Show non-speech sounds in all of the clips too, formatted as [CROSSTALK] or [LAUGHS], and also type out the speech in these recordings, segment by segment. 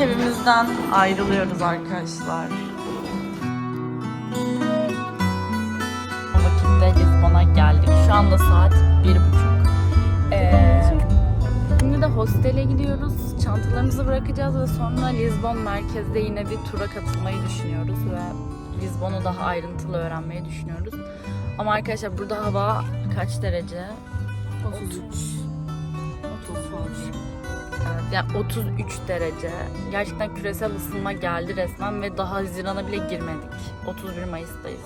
İlk evimizden ayrılıyoruz arkadaşlar. O vakitte Lisbon'a geldik. Şu anda saat bir buçuk. Ee, şimdi de hostele gidiyoruz. Çantalarımızı bırakacağız ve sonra Lisbon merkezde yine bir tura katılmayı düşünüyoruz ve Lisbon'u daha ayrıntılı öğrenmeyi düşünüyoruz. Ama arkadaşlar burada hava kaç derece? 33. 30 Yani 33 derece. Gerçekten küresel ısınma geldi resmen ve daha Haziran'a bile girmedik. 31 Mayıs'tayız.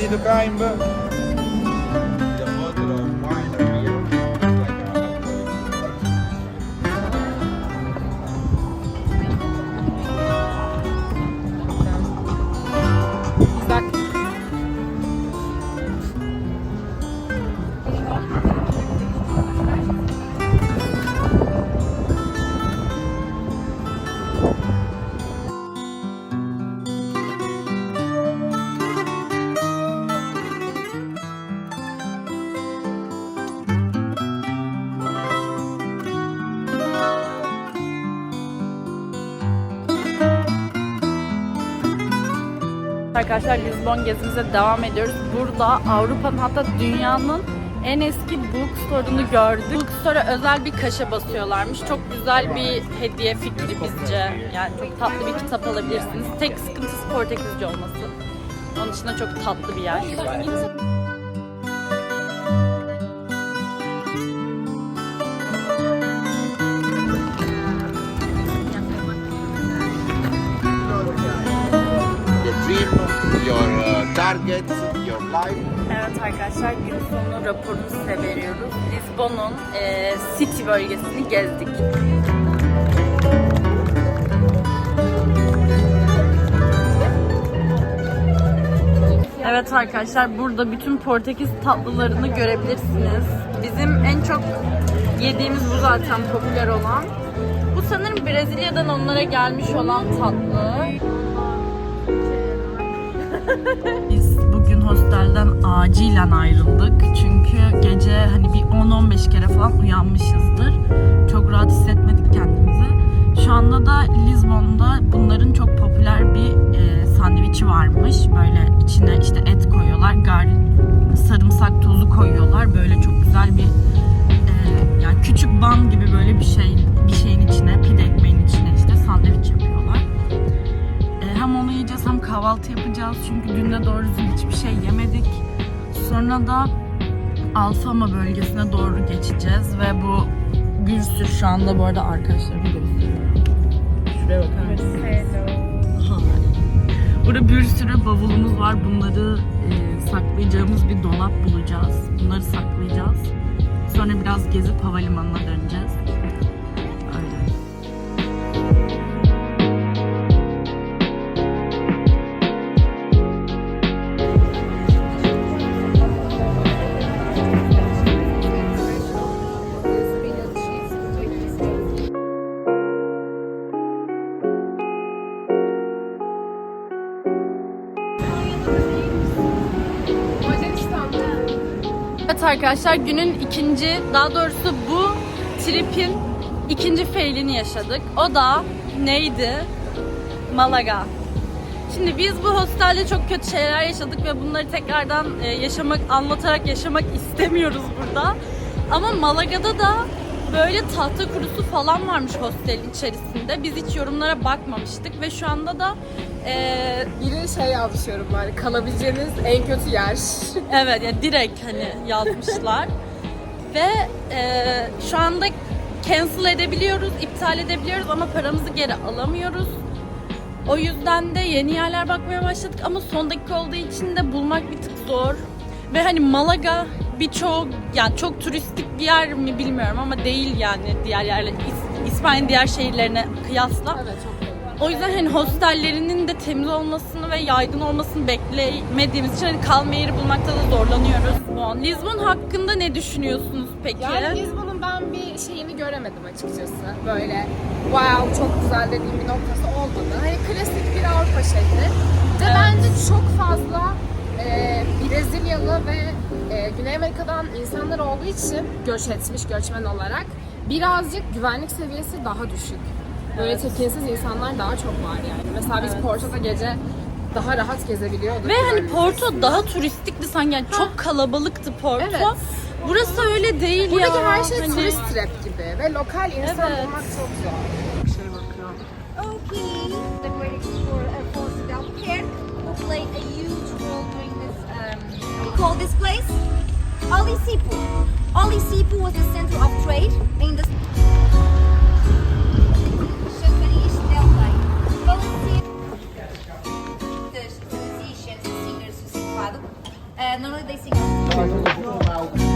Ready to climb? Arkadaşlar Lisbon gezimize devam ediyoruz. Burada Avrupa'nın hatta dünyanın en eski bookstore'unu gördük. Bookstore'a özel bir kaşe basıyorlarmış. Çok güzel bir hediye fikri bizce. Yani çok tatlı bir kitap alabilirsiniz. Tek sıkıntısı Portekizce olması. Onun dışında çok tatlı bir yer. Targets, your life. Evet arkadaşlar gün sonu raporunu size veriyoruz. Lisbon'un eee, City bölgesini gezdik. Evet arkadaşlar burada bütün Portekiz tatlılarını görebilirsiniz. Bizim en çok yediğimiz bu zaten popüler olan. Bu sanırım Brezilya'dan onlara gelmiş olan tatlı. [LAUGHS] [LAUGHS] Biz hostelden acilen ayrıldık. Çünkü gece hani bir 10-15 kere falan uyanmışızdır. Çok rahat hissetmedik kendimizi. Şu anda da Lizbon'da bunların çok popüler bir e, sandviçi varmış. Böyle içine işte et koyuyorlar, gar, sarımsak tozu koyuyorlar. Böyle çok güzel bir e, yani küçük ban gibi böyle bir şey bir şeyin içine pide ekmeğin içine işte sandviç hem onu yiyeceğiz hem kahvaltı yapacağız. Çünkü dünde doğru düzgün hiçbir şey yemedik. Sonra da Alfama bölgesine doğru geçeceğiz ve bu bir sürü şu anda bu arada arkadaşlarımı gösteriyorum. Şuraya bakar mısınız? Burada bir sürü bavulumuz var. Bunları e, saklayacağımız bir dolap bulacağız. Bunları saklayacağız. Sonra biraz gezip havalimanına döneceğiz. Arkadaşlar günün ikinci, daha doğrusu bu tripin ikinci failini yaşadık. O da neydi? Malaga. Şimdi biz bu hostelde çok kötü şeyler yaşadık ve bunları tekrardan e, yaşamak, anlatarak yaşamak istemiyoruz burada. Ama Malaga'da da böyle tahta kurusu falan varmış hostelin içerisinde. Biz hiç yorumlara bakmamıştık ve şu anda da eee, Biri şey yazmışıyorum bari kalabileceğiniz en kötü yer. [LAUGHS] evet ya direkt hani yazmışlar. ve eee, şu anda cancel edebiliyoruz, iptal edebiliyoruz ama paramızı geri alamıyoruz. O yüzden de yeni yerler bakmaya başladık ama son dakika olduğu için de bulmak bir tık zor. Ve hani Malaga birçok yani çok turistik bir yer mi bilmiyorum ama değil yani diğer yerler İs- İspanya'nın diğer şehirlerine kıyasla. Evet çok iyi. O yüzden hani hostellerinin de temiz olmasını ve yaygın olmasını beklemediğimiz için hani kalma yeri bulmakta da zorlanıyoruz. Lisbon. Lisbon hakkında ne düşünüyorsunuz peki? Yani Lisbon'un ben bir şeyini göremedim açıkçası. Böyle wow çok güzel dediğim bir noktası olmadı. Hani klasik bir Avrupa şehri. Ve Evet. bence çok fazla e, Brezilyalı ve e, Güney Amerika'dan insanlar olduğu için göç etmiş göçmen olarak birazcık güvenlik seviyesi daha düşük. Böyle tekinsiz insanlar daha çok var yani. Mesela biz Porto'da gece daha rahat gezebiliyorduk. Ve hani Porto açısından. daha turistikti sanki yani çok kalabalıktı Porto. Evet. Burası öyle değil Buradaki ya. her şey Hani- turist trap gibi ve lokal insan Evet. bulmak çok zor. all this place? Olisipu. Olisipu was the center of trade in the Uh, normally they sing.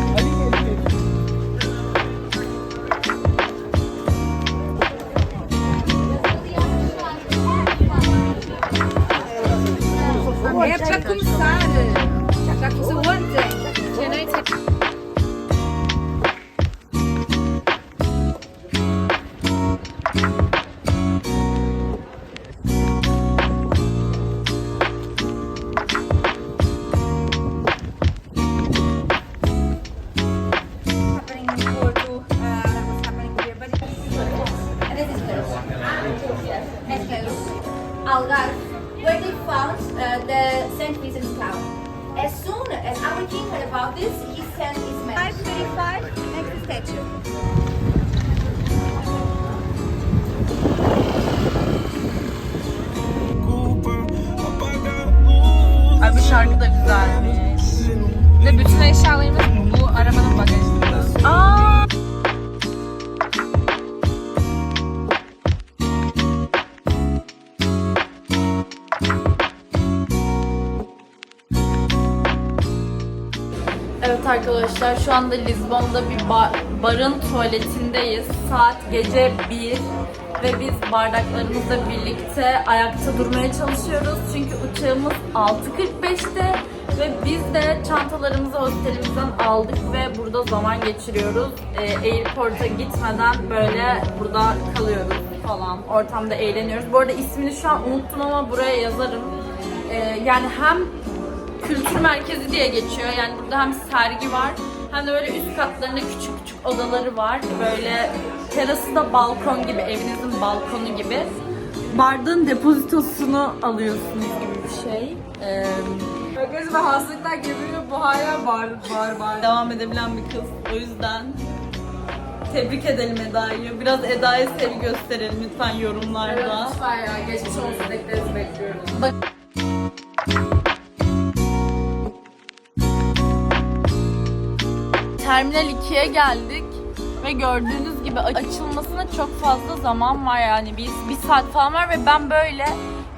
Şarkı da güzelmiş. Ve bütün eşyalarımız bu arabanın bagajında. Aa! Evet arkadaşlar şu anda Lizbon'da bir ba- barın tuvaletindeyiz. Saat gece 1 ve biz bardaklarımızla birlikte ayakta durmaya çalışıyoruz. Çünkü uçağımız 6.45'te ve biz de çantalarımızı hostelimizden aldık ve burada zaman geçiriyoruz. Ee, airport'a gitmeden böyle burada kalıyoruz falan. Ortamda eğleniyoruz. Bu arada ismini şu an unuttum ama buraya yazarım. Ee, yani hem kültür merkezi diye geçiyor. Yani burada hem sergi var hem de böyle üst katlarında küçük küçük odaları var. Böyle terası da balkon gibi, evinizin balkonu gibi. Bardağın depozitosunu alıyorsunuz gibi bir şey. Ee, Bagaj ve hastalıklar geberiyor bu hala bar bar bar. devam edebilen bir kız. O yüzden tebrik edelim Eda'yı. Biraz Eda'ya sevgi gösterelim lütfen yorumlarda. Evet lütfen ya geçmiş olsun bekleriz bekliyoruz. Terminal 2'ye geldik ve gördüğünüz gibi açılmasına çok fazla zaman var yani bir, bir saat falan var ve ben böyle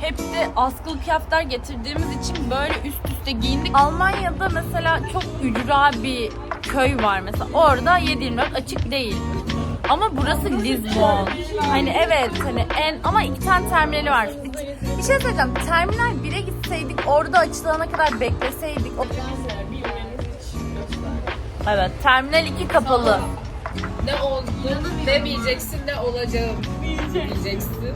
hep de askılı kıyafetler getirdiğimiz için böyle üst üste giyindik. Almanya'da mesela çok ücra bir köy var mesela orada 7-24 açık değil. Ama burası Lisbon. Hani evet hani en ama iki tane terminali var. Bir, bir şey söyleyeceğim. Terminal 1'e gitseydik orada açılana kadar bekleseydik. O... Evet, Terminal 2 kapalı. Ne olduğunu demeyeceksin ne olacağım diyeceksin.